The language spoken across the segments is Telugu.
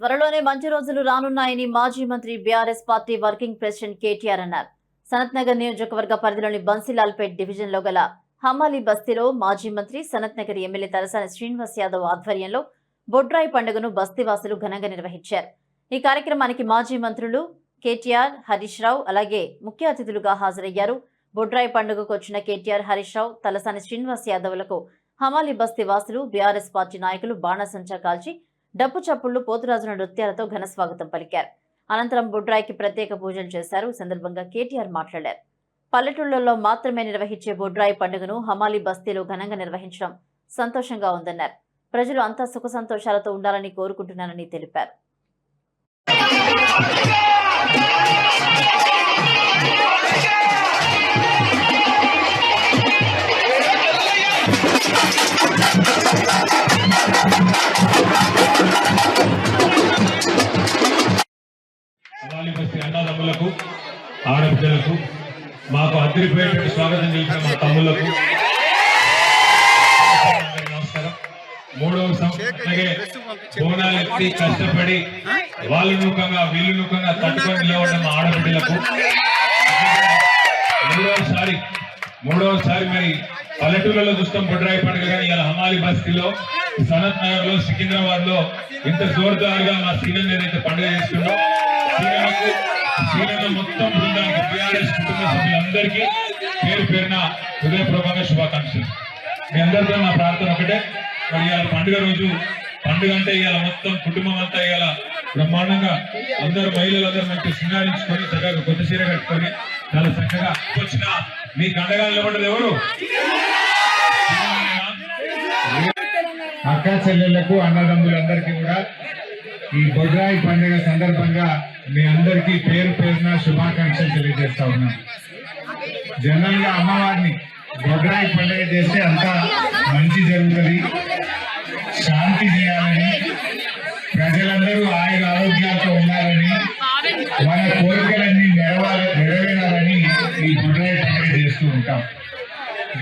త్వరలోనే మంచి రోజులు రానున్నాయని మాజీ మంత్రి BRS party working president KTR అన్నారు. సనత్ నగర్ నియోజకవర్గ పరిధిలోని బన్సీలాల్పేట్ డివిజన్లో గల హమాలి బస్తీలో మాజీ మంత్రి సనత్ నగర్ ఎమ్మెల్యే తలసాని శ్రీనివాస్ యాదవ్ ఆధ్వర్యంలో బొడ్రాయి పండుగను బస్తీవాసులు ఘనంగా నిర్వహించారు. ఈ కార్యక్రమానికి మాజీ మంత్రులు కేటీఆర్ హరీష్ రావు అలాగే ముఖ్య అతిథులుగా హాజరయ్యారు. బొడ్రాయి పండుగకు వచ్చిన కేటీఆర్ హరీష్ రావు తలసాని శ్రీనివాస్ యాదవ్లకు హమాలి బస్తీ వాసులు బీఆర్ఎస్ పార్టీ నాయకులు బాణసంచా కాల్చి డప్పు చప్పుళ్ళు పోతురాజుల నృత్యాలతో ఘన స్వాగతం పలికారు. అనంతరం బొడ్రాయికి ప్రత్యేక పూజలు చేశారు. సందర్భంగా కేటీఆర్ మాట్లాడారు. పల్లెటూళ్ళలో మాత్రమే నిర్వహించే బొడ్రాయి పండుగను హమాలి బస్తీలో ఘనంగా నిర్వహించడం సంతోషంగా ఉందన్నారు. ప్రజలు అంతా సుఖ సంతోషాలతో ఉండాలని కోరుకుంటున్నానని తెలిపారు. అవాలి అన్నదమ్ములకు ఆడబిడ్డలకు మాకు అద్దరిపోయేటువంటి స్వాగతం చేసిన మా తమ్ములకు నమస్కారం. మూడవ సంవత్సరం అలాగే బోనాలు ఎత్తి కష్టపడి వాళ్ళు నూకంగా వీళ్ళు నూకంగా తట్టుకొని నిలవడం మా ఆడబిడ్డలకు మూడవసారి మూడవసారి మరి పల్లెటూళ్ళలో చూస్తాం బొడ్రాయి పండుగ కానీ ఇలా హమాలి బస్తీలో సనత్ నగర్లో సికింద్రాబాద్లో ఇంత జోరుదారుగా మా సీనియర్ ఏదైతే పండుగ చేస్తున్నాం సీనియర్లకు మొత్తం బృందానికి టీఆర్ఎస్ కుటుంబ సభ్యులందరికీ పేరు పేరున హృదయపూర్వకంగా శుభాకాంక్షలు. మీ అందరితో నా ప్రార్థన ఒకటే. మరి ఇవాళ పండుగ రోజు పండుగ అంటే ఇవాళ మొత్తం కుటుంబం అంతా ఇవాళ బ్రహ్మాండంగా అందరు మహిళలందరూ మంచి శృంగారించుకొని చక్కగా కొత్త చీర కట్టుకొని చాలా చక్కగా వచ్చిన మీ కండగా నిలబడ్డది ఎవరు? అక్క చెల్లెళ్ళకు అన్నదమ్ములందరికీ కూడా ఈ బొడ్రాయి పండుగ సందర్భంగా మీ అందరికీ పేరు పేరున శుభాకాంక్షలు తెలియజేస్తా ఉన్నాం. జనరల్గా అమ్మవారిని బొడ్రాయి పండుగ చేస్తే అంతా మంచి జరుగుతుంది. శాంతి చేయాలని ప్రజలందరూ ఆయుర ఆరోగ్యాలతో ఉండాలని మన కోరికలన్నీ నెరవేర నెరవేరాలని ఈ బొడ్రాయి పండుగ చేస్తూ ఉంటాం.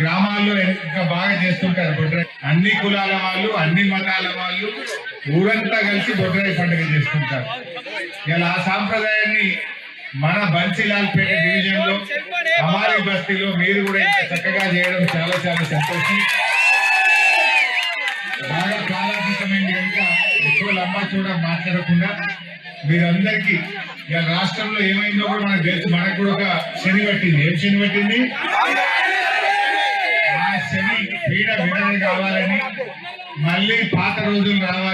గ్రామాల్లో ఇంకా బాగా చేస్తుంటారు బొడ్రాయి అన్ని కులాల వాళ్ళు అన్ని మతాల వాళ్ళు ఊరంతా కలిసి బొడ్రాయి పండుగ చేస్తుంటారు. ఇలా ఆ సాంప్రదాయాన్ని మన బన్సీలాల్పేట డివిజన్లో అమారి బస్తీలో మీరు కూడా ఇంత చక్కగా చేయడం చాలా చాలా సంతోషం. బాగా కాలాతీతమైంది కనుక ఎక్కువ లంబా చూడ మాట్లాడకుండా మీరందరికీ ఇక రాష్ట్రంలో ఏమైందో కూడా మనకు తెలుసు. మనకు కూడా ఒక శని పట్టింది. ఏం శని పట్టింది? ఆ శని పీడ విడుదల కావాలని మళ్ళీ పాత రోజులు రావాలి.